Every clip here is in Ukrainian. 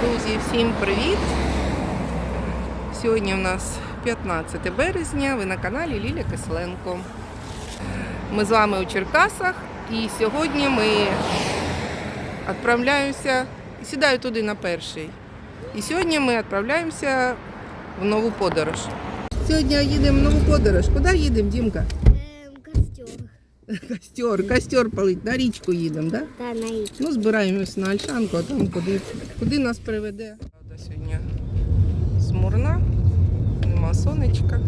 Друзі, всім привіт! Сьогодні у нас 15 березня, ви на каналі Ліля Кисленко. Ми з вами у Черкасах і сьогодні ми відправляємося, сідаю туди на перший. І сьогодні ми відправляємося в нову подорож. Сьогодні їдемо в нову подорож. Куди їдемо, Дімка? Костер. Костер, палить, на річку їдемо, так? Да? Да, на речку. Ну, збираємось на Альшанку, а там куди, куди нас приведе. Правда, сьогодні змурна, нема сонечка.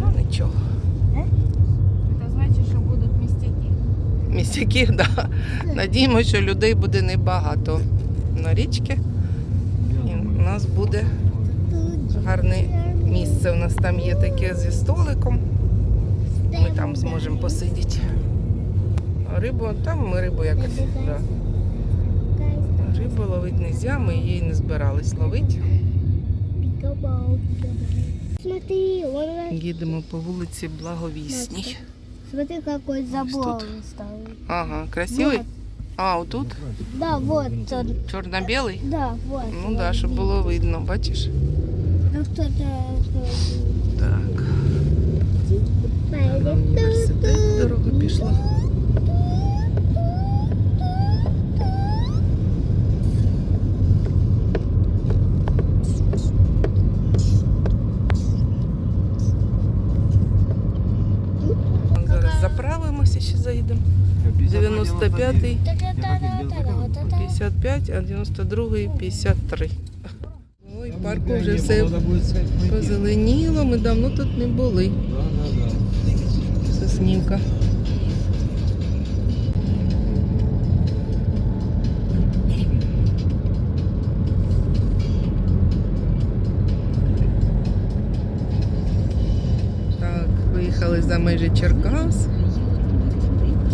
Ну нічого. Це значить, що будуть містяки. Містяки, да. Надіємося, що людей буде небагато на річці. І у нас буде гарне місце. У нас там є таке зі столиком. Ми там зможемо посидіти. А рибу, там ми рибу якось. Да. Рибу ловити не можна, ми її не збирались ловити. Смотри, он... Їдемо по вулиці Благовісній. Смотри, какой забор ставит. Ага, красивий? Вот. А, отут? Да, вот он. Чорно-білий? Да, вот. Ну так, да, щоб було видно, бачиш? Ну, кто-то... Так. Дорога пішла. Зараз заправимося, ще заїдемо. 95-й, 55, а 92-й 53. Ой, парку вже все позеленіло, ми давно тут не були. Соснівка. Так, виїхали за межі Черкас.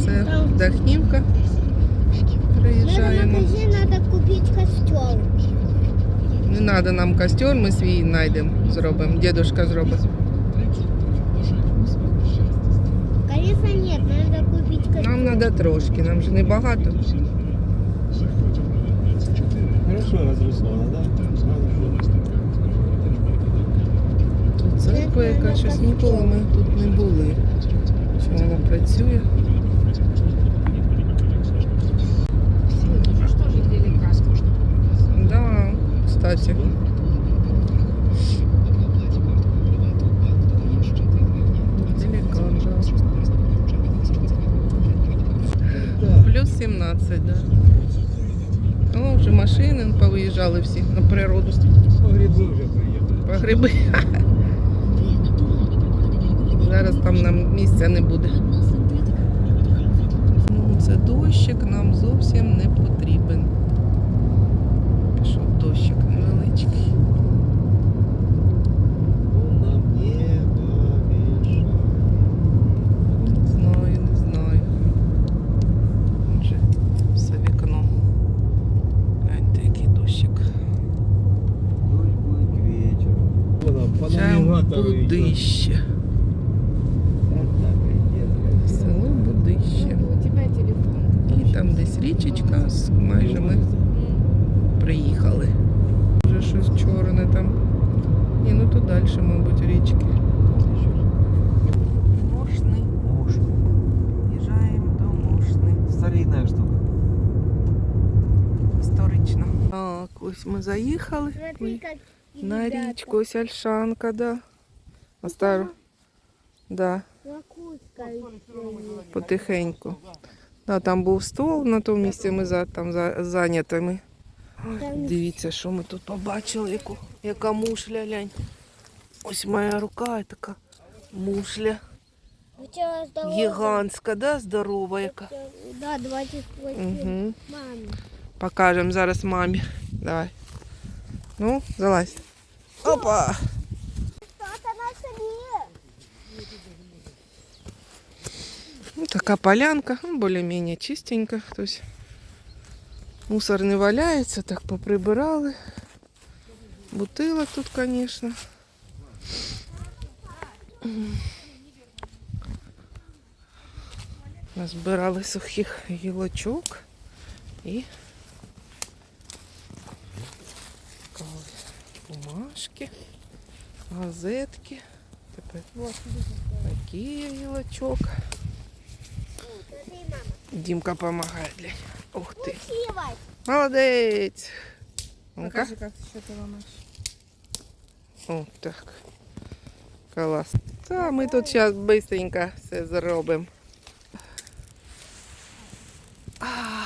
Це Дахнівка. В Приїжджаємо. магазин надо купить костер. Не треба нам костер, ми свій знайдемо, зробимо. Дідушка зробить. Треба трошки, нам же не багато. Хорошо разрисовано, да? Тут церква, яка щось ніколи ми тут не були. Що вона працює. Делікатно. Да, кстати. 17, да. О, вже машини повиїжджали всі на природу. Грибы уже приехали. По гриби. Зараз там нам місця не буде. Ну, це дощик нам зовсім не потрібен. Пішов дощик невеличкий. Он нам не помешает. Не знаю, не знаю. Вже все вікно. Гляньте, який дощик. Дождь будет к вечеру. По Чаєм навигатору идет. Будище. Село Будище. У тебе телефон. І там десь річечка, з- майже ми приїхали. Вже щось чорне там. Ні, ну то далі, мабуть, річки. Мошни. Муж. Їжджаємо до Мошни. Старинная штука. Історично. Так, ось ми заїхали. Смотри, как На річку, ось Альшанка, да. Стару. Да, потихеньку. Да, там був стол на тому місці, ми за, там за, зайнятими. Дивіться, що ми тут побачили, яку, яка мушля, глянь. Ось моя рука така мушля. Гігантська, да, здорова яка. Да, 28. Маме. Покажемо зараз мамі. Давай. Ну, залазь. Опа! Ну, така полянка, ну, більш-менш чистенька. Хтось. Мусор не валяється, так поприбирали. Бутилок тут, звісно. Назбирали сухих гілочок і Ось Бумажки, газетки. Тепер Вот, такий гілочок. Дімка допомагає. Для... Ух ти. Сливай. Молодець. Ну-ка. Покажи, как еще ты ломаешь. О, так. Клас. Та ми тут зараз швидко все зробимо. А,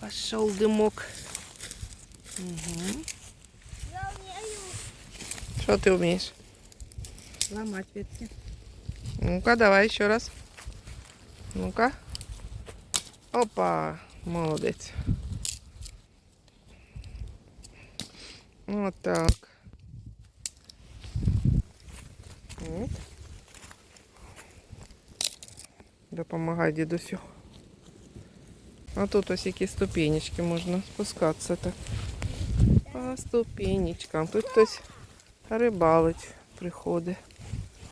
пішов димок. Угу. Я умею. Що ти вмієш? Ломать ветки. Ну-ка, давай ще раз. Ну-ка. Опа, молодець. Вот так. От. Допомагай дідусю. А тут ось які ступенечки можна спускатися так. По ступенечкам. Тут хтось рибалить приходить.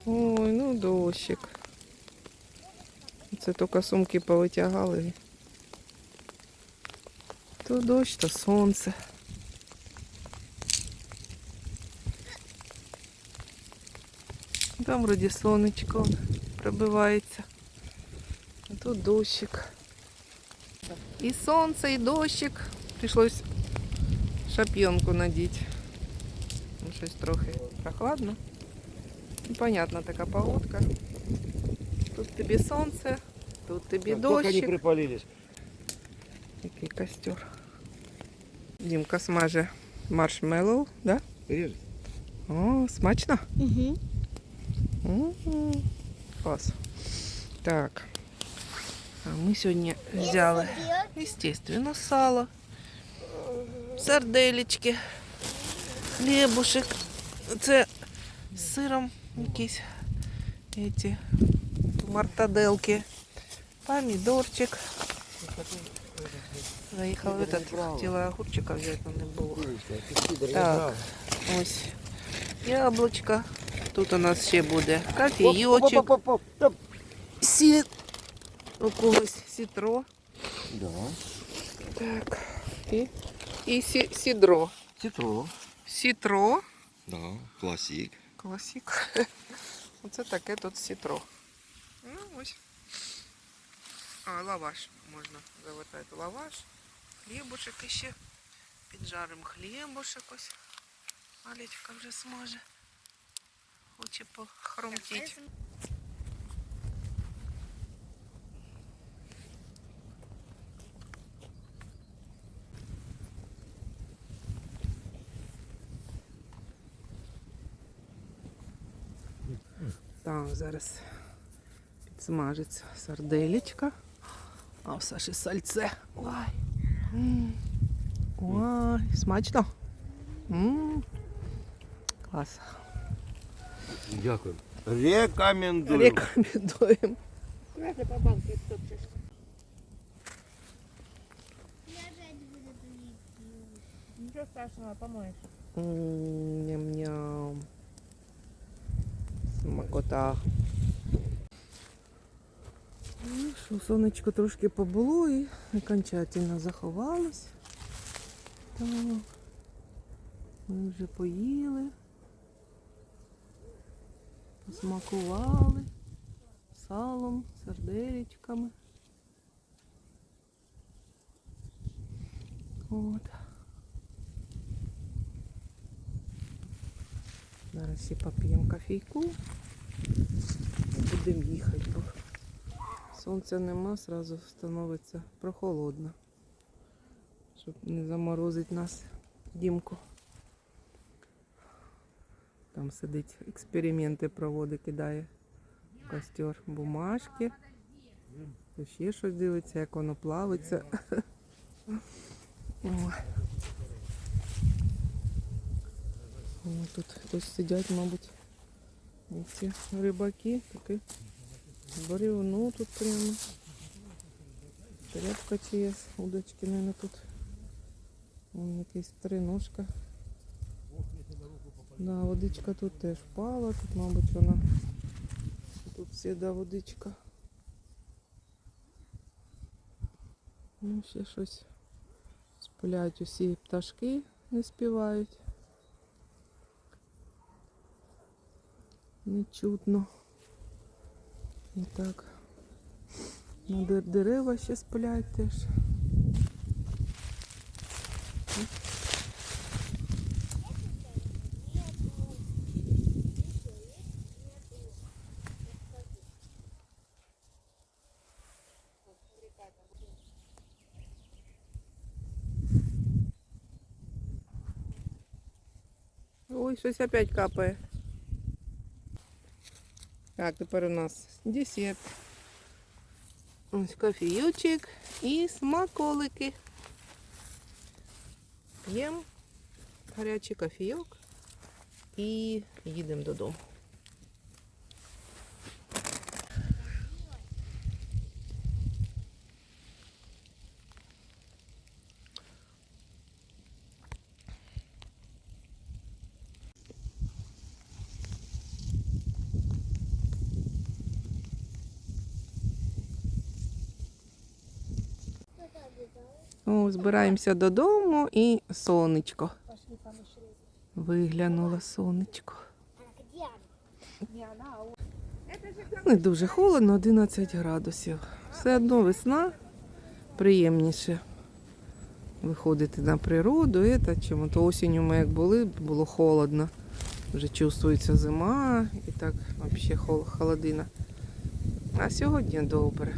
Ой, ну дощик. Це тільки сумки повитягали. То дощ, то сонце. Там вроді сонечко пробивається. А тут дощик. І сонце, і дощик. Прийшлось шап'йонку надіти. Ну, щось трохи прохладно. Ну, понятно, така погодка. Тут тобі сонце, тут тобі Как только они дощик. припалились. Який костер. Дімка смаже маршмеллоу, да? Режет. О, смачно. Угу. М, Клас. Так. А ми сьогодні взяли, естественно, сало, сарделечки, хлібушек. Це з сиром якісь эти мартаделки, помідорчик. Заїхав в этот, хотіла огурчика взяти, але не було. Так. Ось яблучко. Тут у нас ще буде кофійочок, сі... у когось сітро. Да. Так. І, і сі... сідро. Цитро. Сітро. Да, классик. Класік. Оце таке тут сітро. Ну, ось. А, лаваш можна завертати лаваш. Хлібушек іще. Піджаримо хлібушек ось. Алічка вже смаже. Хоче похрумтіть. Так, зараз підсмажиться сарделечка. А в Саші сальце. Ой. Ой, смачно. М. Клас. Дякую. Рекомендую. Рекомендуємо. По банке тулить. Ничего страшного, помоешь. М, Ням-ням. Смакота. Ну що, сонечко трошки побуло і окончательно заховалось. Так. Ми вже поїли. Посмакували салом, сердечками. От. Зараз всі поп'ємо кофійку і будемо їхати, сонця нема, зразу становиться прохолодно, щоб не заморозить нас дімку. Там сидить, експерименти проводить, кидає в костер бумажки. То ще щось дивиться, як воно плавиться. О. Тут хтось сидять, мабуть, ці рибаки, таке бревно тут прямо. Тряпка чиясь, удочки, мабуть, тут. Вон якась триножка. Да, водичка тут теж впала, тут, мабуть, вона. Тут всіда водичка. Ну, ще щось сплять усі пташки не співають. Не чутно. І так. На дер- дерева ще сплять теж. Ой, щось опять капає. Так, тепер у нас десерт. Ось кофійочок і смаколики. П'ємо гарячий кофійок і їдемо додому. О, збираємося додому і сонечко. Виглянуло сонечко. Не дуже холодно, 11 градусів. Все одно весна приємніше виходити на природу. Это, чим то осінню ми як були, було холодно. Вже чувствується зима і так взагалі холодина. А сьогодні добре.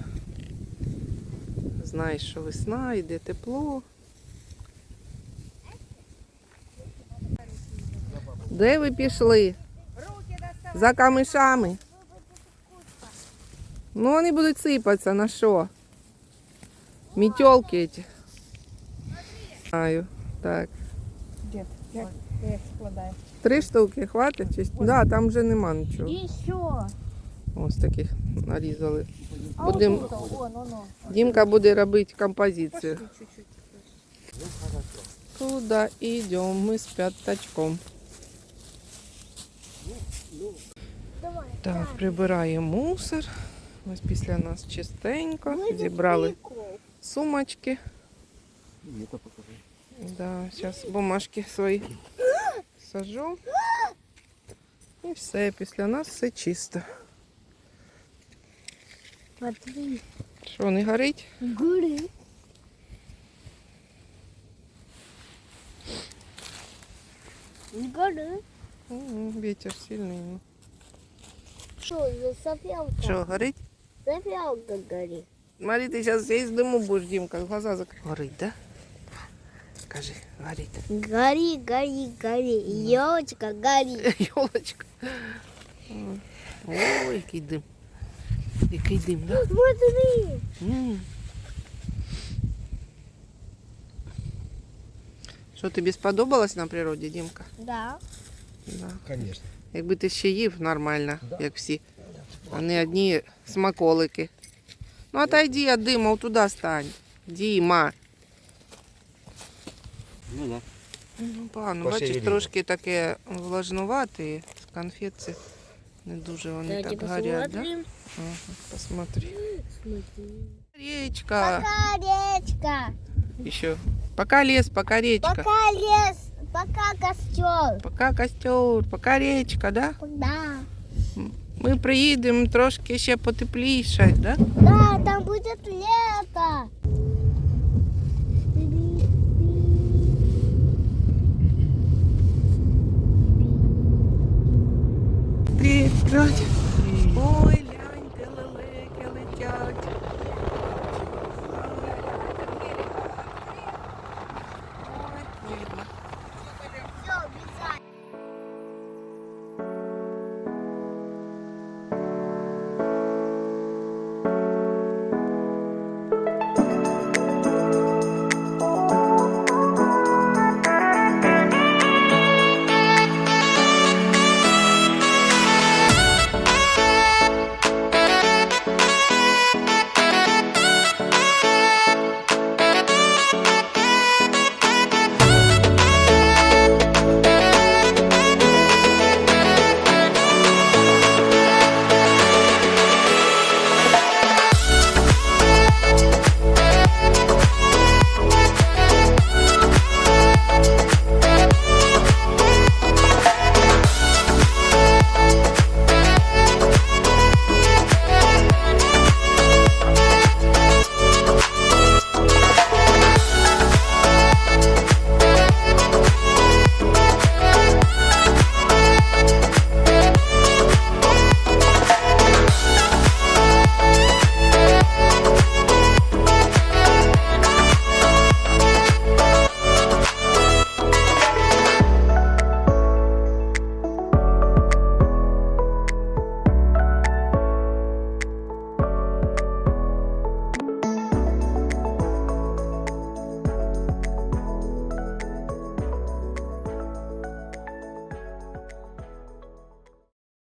Знаєш, що весна, йде тепло. Де ви пішли? За камишами. Ну, вони будуть сипатися, на що? Мітьолки ці. Знаю. Так. Дід, як ти як складаєш? Три штуки хватить? Чи... Да, там вже нема нічого. Еще. Ось таких нарізали. Будем- ну, ну. Дімка буде робити композицію. Пошли йдемо ми з п'ятачком? Так, прибираємо мусор. Ось після нас чистенько. Зібрали сумочки. Да, зараз бумажки свої сажу. І все, після нас все чисто. Подивись. Що, не горит? Горит. Не горить. Вітер сильний. Що, за сапялка? Что горит? Сапялка горит. Смотри, ты сейчас здесь дыму будешь, Димка, глаза закрыть. Горит, да? Скажи, горит. Гори, гори, гори. Ну. Елочка, гори. Елочка. Ой, який дым. Який дим, да? Смотри. М. Що тобі сподобалось на природі, Дімка? Да. Да. Конечно. Якби ти ще їв нормально, як всі, а не одні смаколики. Ну, отойди від диму, туди стань. Діма. Ну да. Ну, погано, бачиш, Пошевелі. трошки таке влажнувати. З конфет це не дуже вони так горять, да? Ага, посмотри. Смотри. Речка. Пока речка. Еще. Пока лес, пока речка. Пока лес. Пока костер. Пока костер, пока речка, да? Да. Ми приїдемо трошки ще потепліше, да? Да, там будет лето. Привіт,